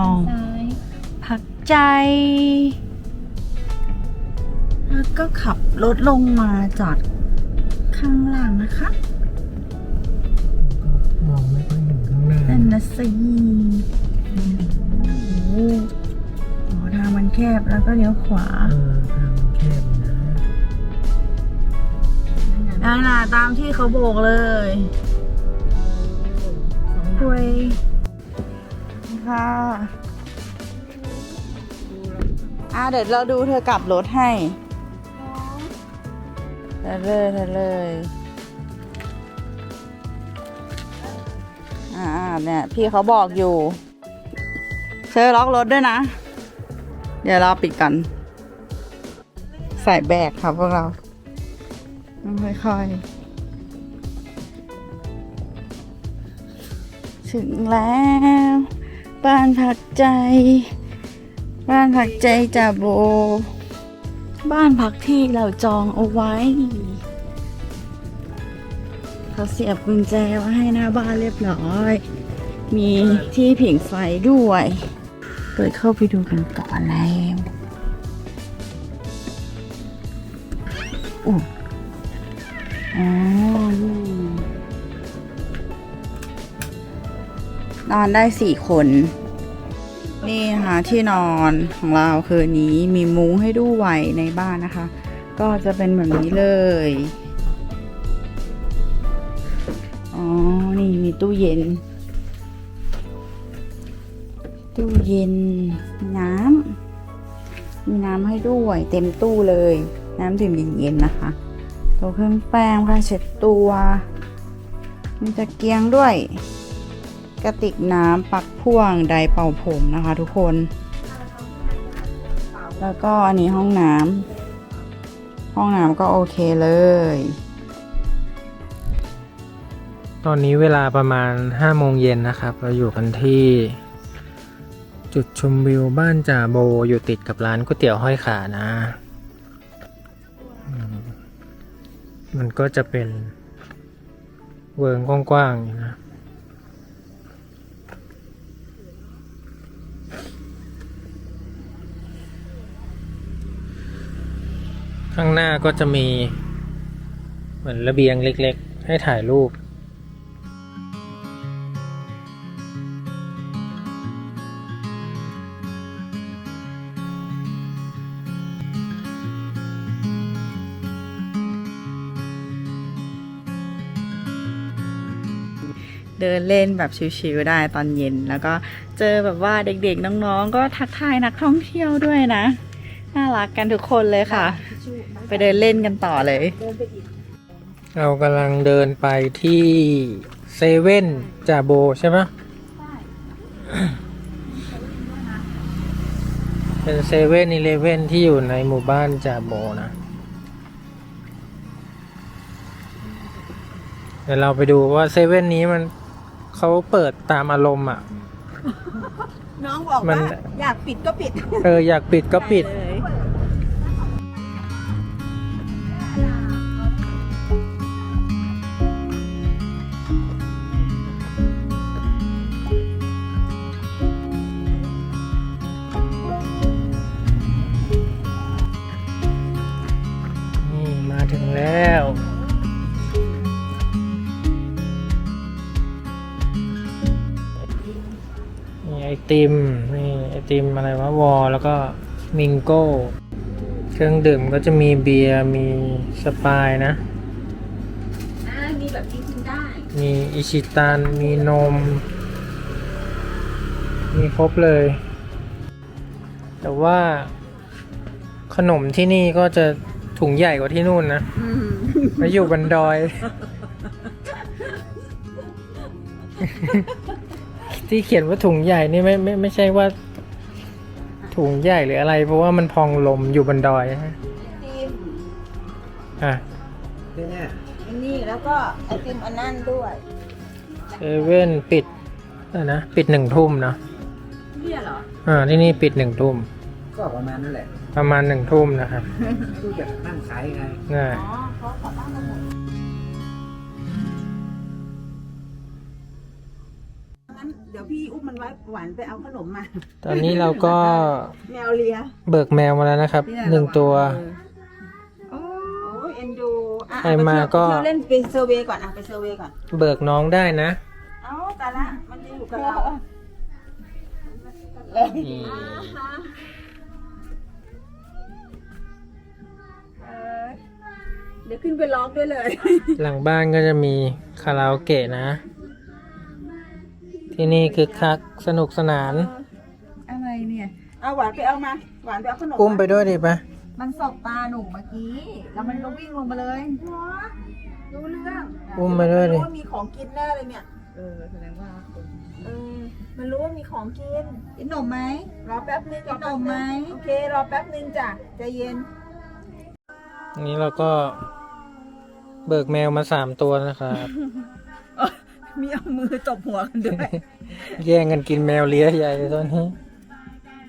มินิมอลซ้ายพักใจ แล้วก็ขับรถลงมาจอดข้างล่างนะคะมองไม่ค่อยเห็นข้างหน้านั่นนะสิโอ้โหอ๋อทางมันแคบแล้วก็เลี้ยวขวาเออทางมันแคบนะนั่นน่ะตามที่เขาโบกเลยคุย ค่ะอะเดี๋ยวเราดูเธอกลับรถให้เธอเลยเธอเลยอ่าเนี่ยพี่เขาบอกอยู่เธอล็อกรถด้วยนะ เดี๋ยวเราปิดกันใส่แบกครับพวกเราค่อยๆถึงแล้ว บ้านพักใจ บ้านพักใจจ่าโบ บ้านพักที่เราจองเอาไว้ เขาเสียบกุญแจไว้ให้หน้าบ้านเรียบร้อย มีที่ผิงไฟด้วย เปิดเข้าไปดูกันก่อนแล้วอู้อ๋อ นอนได้สี่คน นี่นะคะที่นอนของเราคืนนี้มีมุ้งให้ด้วยในบ้านนะคะ ก็จะเป็นแบบนี้เลย อ๋อ นี่มีตู้เย็น ตู้เย็นน้ำ มีน้ำให้ด้วยเต็มตู้เลย น้ำดื่มเย็นๆนะคะตัวเครื่องแป้งผ้าเช็ดตัว มีตะเกียงด้วย กระติกน้ำปักพ่วงไดเป่าผมนะคะ ทุกคน แล้วก็อันนี้ห้องน้ำห้องน้ำก็โอเคเลย ตอนนี้เวลาประมาณห้าโมงเย็นนะครับ เราอยู่กันที่ จุดชมวิวบ้านจ่าโบอยู่ติดกับร้านก๋วยเตี๋ยวห้อยขานะ มันก็จะเป็นเวิงกว้างๆนะ ข้างหน้าก็จะมี เหมือนระเบียงเล็กๆ ให้ถ่ายรูป เดินเล่นแบบชิวๆได้ตอนเย็น แล้วก็เจอแบบว่าเด็กๆน้องๆ ก็ทักทายนักท่องเที่ยวด้วยนะ น่ารักกันทุกคนเลยค่ะ ไปเดินเล่นกันต่อเลย เรากำลังเดินไปที่เซเว่นจ่าโบใช่ไหมเป็นเซเว่นอีเลเว่นที่อยู่ในหมู่บ้านจ่าโบนะ เดี๋ยวเราไปดูว่าเซเว่นนี้มันเขาเปิดตามอารมณ์อะ น้องบอกมัน ว่าอยากปิดก็ปิด เอออยากปิดก็ปิดเลย ติมนี่ไอติมอะไรวะวอลแล้วก็มิงโก้ เครื่องดื่มก็จะมีเบียร์มีสปายนะอ่ามีแบบกินกินได้ มีอิชิตันมีนม มีครบเลย แต่ว่าขนมที่นี่ก็จะถุงใหญ่กว่าที่นู่นนะมาอยู่บนดอย ที่เขียนว่าถุงใหญ่นี่ไม่ไม่ไม่ใช่ว่า ถุงใหญ่หรืออะไร เพราะว่ามันพองลมอยู่บนดอยฮะอะอันนี้แล้วก็ไอติมอันนั่นด้วยเซเว่นปิดอะนะปิดหนึ่งทุ่มเนาะเนี่ยเหรออ่าที่นี่ปิดหนึ่งทุ่มก็ประมาณนั่นแหละประมาณหนึ่งทุ่มนะครับ ดูจากนั่งขายไง ง่าย อ๋อเขาขอตั้งมาหม ดงั้นเดี๋ยวพี่อุ้มมันไว้หวานไปเอาขนมมาตอนนี้เราก็แมวเลียเบิกแมวมาแล้วนะครับหนึ่งตัว โอ้ยเอ็นดูอะใครมาก็ เที่ยวเล่นไปเซอร์เวย์ก่อนอะไปเซอร์เวย์ก่อน เบิกน้องได้นะ เอ้าแต่ละมันจะอยู่กับเราเดี๋ยวขึ้นไปร้องด้วยเลย หลังบ้านก็จะมีคาราโอเกะนะ ที่นี่คึกคักสนุกสนาน อะไรเนี่ย เอาหวานไปเอามา หวานไปเอาขนมอุ้มไปด้วยดิปะมันสบตาหนูเมื่อกี้ แล้วมันก็วิ่งลงมาเลยรู้เรื่องอุ้มไปด้วยดิ รู้ว่ามีของกินแน่เลยเนี่ย เออแสดงว่าคนเออ มันรู้ว่ามีของกิน กินขนมไหม รอแป๊บนึงรอแป๊บกินนมไหมนึงโอเค รอแป๊บนึงจ้ะใจเย็นอันนี้เราก็เบิกแมวมาสามตัวนะครับ มีเอามือตบหัวกันด้วยแย่งกันกินแมวเลี้ยใหญ่เลยตอนนี้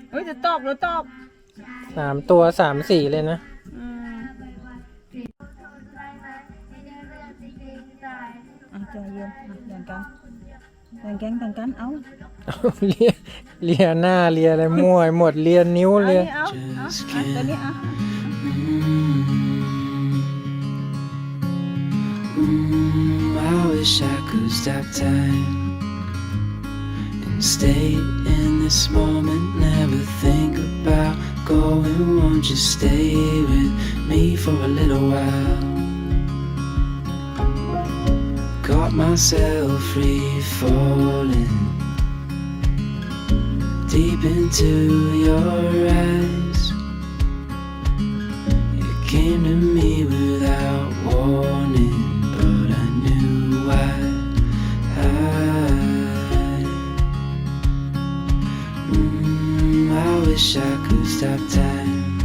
เฮ้ยจะตอบแล้วตอบสามตัวสามสี่เลยนะอืมอะใจเย็นอะแบ่งกันแบ่งแกงแบ่งกันเอาเลียเลียหน้าเลียอะไรมั่วไปหมดเลียนิ้วเอาเลียนี่เอาเอาเอาตัวนี้เอา Mm, I wish I could stop time and stay in this moment. Never think about going. Won't you stay with me for a little while? Got myself free falling deep into your eyes. You came to me without warning, wish I could stop time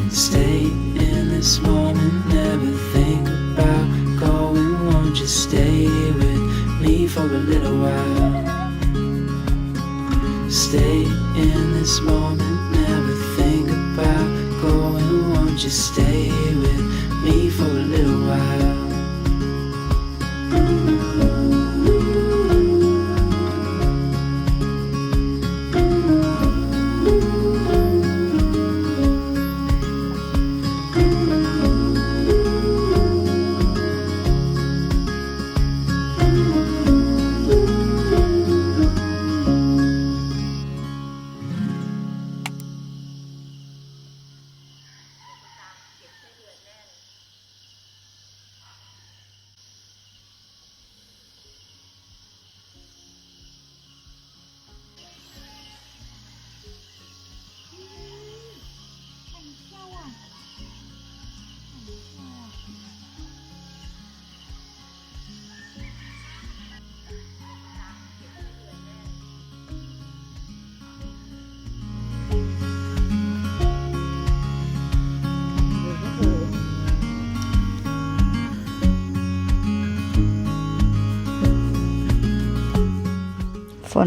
and stay in this moment. Never think about going. Won't you stay with me for a little while? Stay in this moment, never think about going. Won't you stay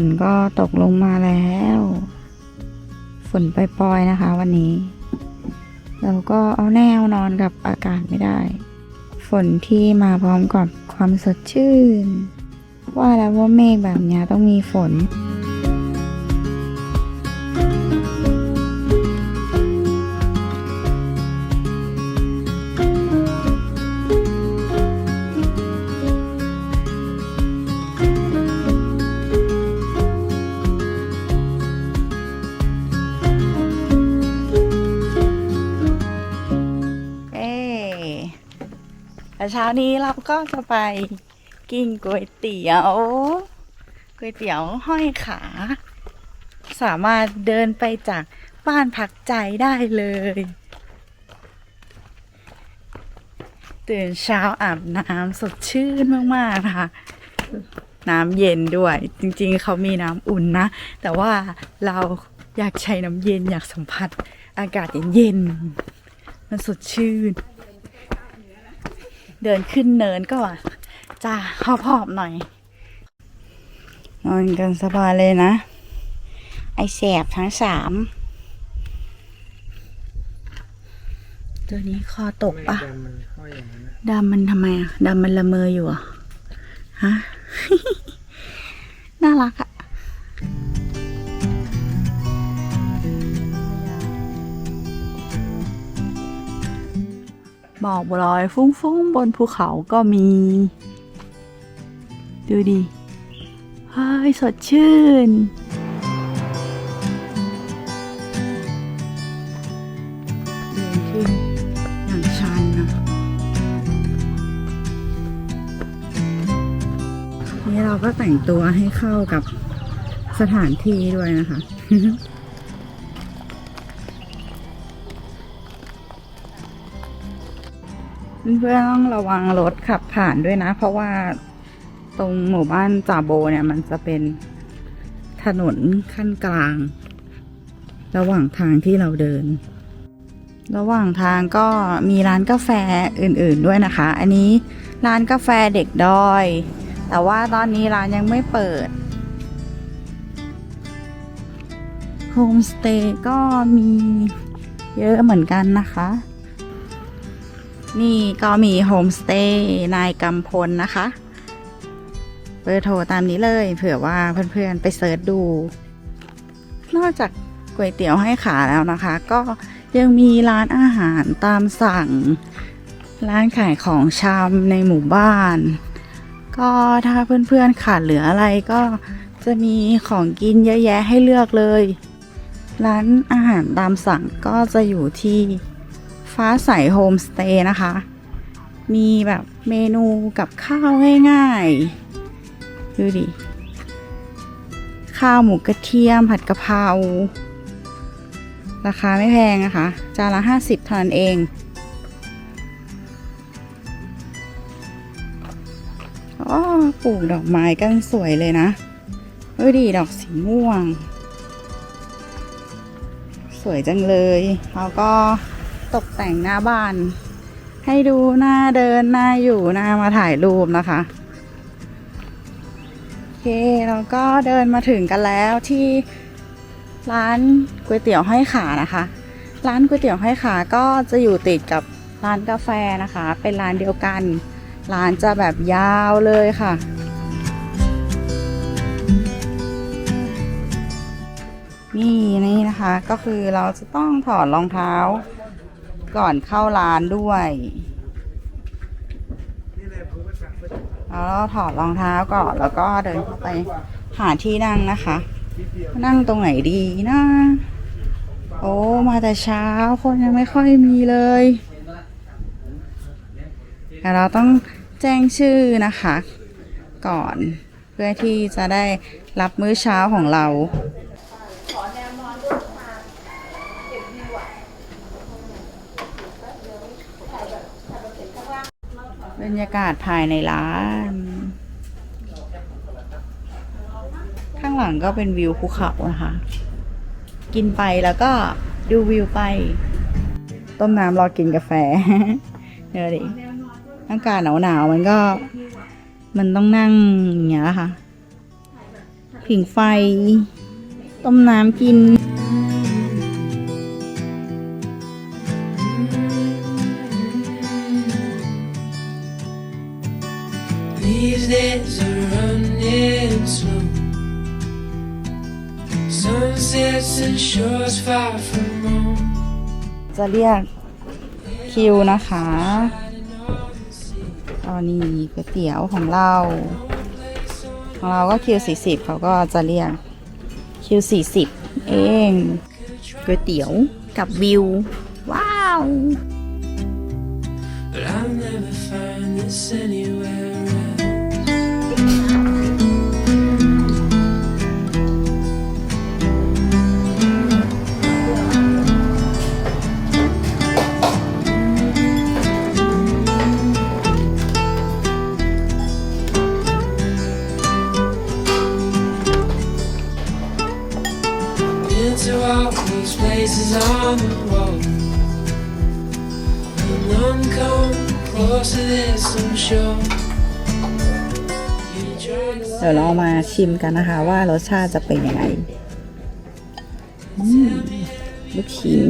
นก็ตกลงมาแล้ว ฝนปล่อยๆนะคะ วันนี้ เราก็เอาแนวนอนกับอากาศไม่ได้ ฝนที่มาพร้อมกับความสดชื่น ว่าแล้วว่าเมฆแบบนี้ต้องมีฝน แต่เช้านี้เราก็จะไปกินก๋วยเตี๋ยวก๋วยเตี๋ยวห้อยขา สามารถเดินไปจากบ้านพักใจได้เลย ตื่นเช้าอาบน้ำสดชื่นมากๆนะคะน้ำเย็นด้วย จริงๆ เขามีน้ำอุ่นนะ แต่ว่าเราอยากใช้น้ำเย็นอยากสัมผัสอากาศเย็นๆมันสดชื่น เดินขึ้นเนินก็จะหอบหอบๆหน่อย นอนกันสบายเลยนะ ไอแสบทั้งสาม ตัวนี้คอตกปะดำมันห้อยอย่างนั้นนะดำมันทำไมอะดำมันละเมออยู่เหรอะฮะ น่ารักอะ บอกลอยฟุ้งๆ บนภูเขาก็มี ดูดิเฮ้ยสดชื่น เดินขึ้นอย่างชันนะ นี่เราก็แต่งตัวให้เข้ากับสถานที่ด้วยนะคะ เพื่อนๆต้องระวังรถขับผ่านด้วยนะ เพราะว่าตรงหมู่บ้านจ่าโบเนี่ยมันจะเป็นถนนขั้นกลาง ระหว่างทางที่เราเดิน ระหว่างทางก็มีร้านกาแฟอื่นๆด้วยนะคะ อันนี้ร้านกาแฟเด็กดอย แต่ว่าตอนนี้ร้านยังไม่เปิดโฮมสเตย์ก็มีเยอะเหมือนกันนะคะ นี่ก็มีโฮมสเตย์นายกำพลนะคะ เบอร์โทรตามนี้เลยเผื่อว่าเพื่อนๆไปเซิร์ชดู นอกจากก๋วยเตี๋ยวให้ขาแล้วนะคะ ก็ยังมีร้านอาหารตามสั่ง ร้านขายของชำในหมู่บ้าน ก็ถ้าเพื่อนๆขาดเหลืออะไรก็จะมีของกินเยอะแยะให้เลือกเลย ร้านอาหารตามสั่งก็จะอยู่ที่ ฟ้าใสโฮมสเตย์นะคะ มีแบบเมนูกับข้าวง่ายๆ ดูดิ ข้าวหมูกระเทียมผัดกะเพรา ราคาไม่แพงนะคะ จานละห้าสิบเท่านั้นเอง อ๋อ ปลูกดอกไม้กันสวยเลยนะเอ้ยดีดอกสีม่วง สวยจังเลย แล้วก็ ตกแต่งหน้าบ้าน ให้ดูหน้าเดินหน้าอยู่หน้ามาถ่ายรูปนะคะโอเคเราก็เดินมาถึงกันแล้วที่ร้านก๋วยเตี๋ยวห้อยขานะคะ ร้านก๋วยเตี๋ยวห้อยขาก็จะอยู่ติดกับร้านกาแฟนะคะ เป็นร้านเดียวกัน ร้านจะแบบยาวเลยค่ะ นี่นี่นะคะก็คือเราจะต้องถอดรองเท้า ก่อนเข้าร้านด้วยแล้วเราถอดรองเท้าก่อนแล้วก็เดินเข้าไปหาที่นั่งนะคะ นั่งตรงไหนดีนะโอ้มาแต่เช้าคนยังไม่ค่อยมีเลยแต่เราต้องแจ้งชื่อนะคะ ก่อนเพื่อที่จะได้รับมื้อเช้าของเรา บรรยากาศภายในร้าน ข้างหลังก็เป็นวิวภูเขานะคะ กินไปแล้วก็ดูวิวไป ต้มน้ำรอกินกาแฟเดี๋ยวดิอากาศหนาวๆมันก็ มันต้องนั่งอย่างเงี้ยค่ะ ผิงไฟ ต้มน้ำกิน These days are running slow. Sunsets and shores far from home. จะเรียกคิวนะคะตอนนี้ก๋วยเตี๋ยวของเรา ของเราก็คิวสี่สิบเขาก็จะเรียกคิวสี่สิบเองก๋วยเตี๋ยวกับวิว ว้าว But I'll never find this anywhere faces on the wall. And none come close to this, I'm sure. เดี๋ยวเรามาชิมกันนะคะว่ารสชาติจะเป็นยังไงลูกชิ้น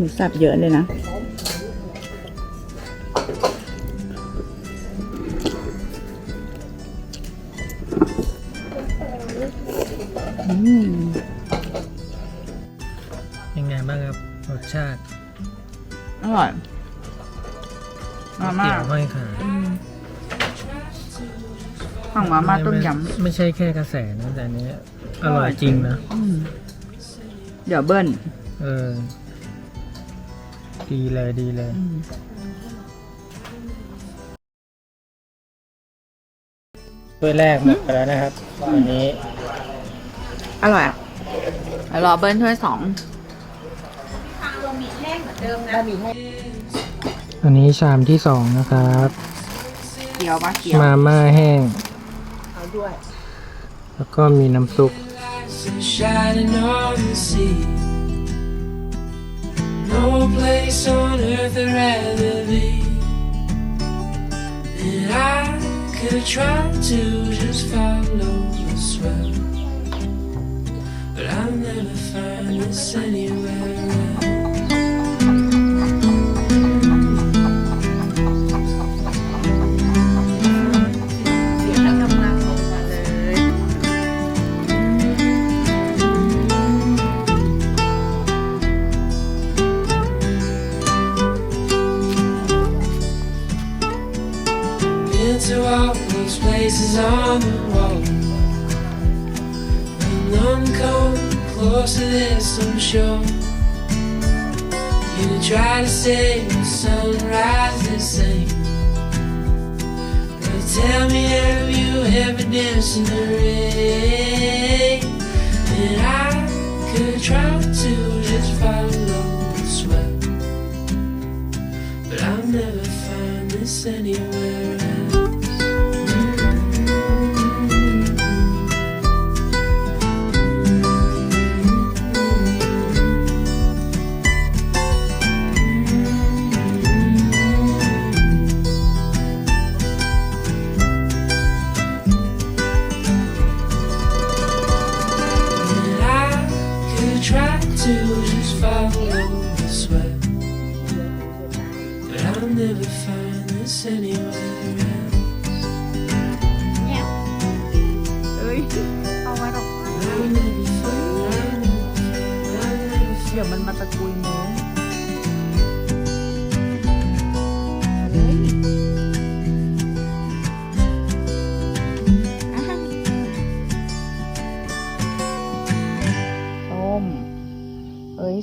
มูสับเยอะเลยนะอืมยังไงบ้างครับ รสชาติอร่อยมาม่าเตี๋ยวห้อยขาฝั่งมาม่าต้มยไไม่ใช่แค่กระแสนะแต่อันนี้ อร่อยจริงนะำอืมเดี๋ยวเบิ้ลเออ ดีเลยดีเลยอืมถ้วยแรกหมดไปแล้วนะครับวันนี้อร่อยอะเดี๋ยวรอเบิ้ลถ้วยสองอันนี้ชามที่สองนะครับ เกี๊ยวปะเกี๊ยวมาม่าแห้งแล้วก็มีน้ำซุป Sun shining on the sea. No place on earth I'd rather be. And I could try to just follow the swell. But I'll never find this anywhere else. Ever danced in the rain? And I could try to just follow the sweat. But I'll never find this anywhere try to just follow the sweat. But I'll never find this anywhere else. เอ้ยเอาไว้ดอกไม้ I'll never find, I'll never, I'll never เดี๋ยวมั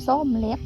ส้มเล็บ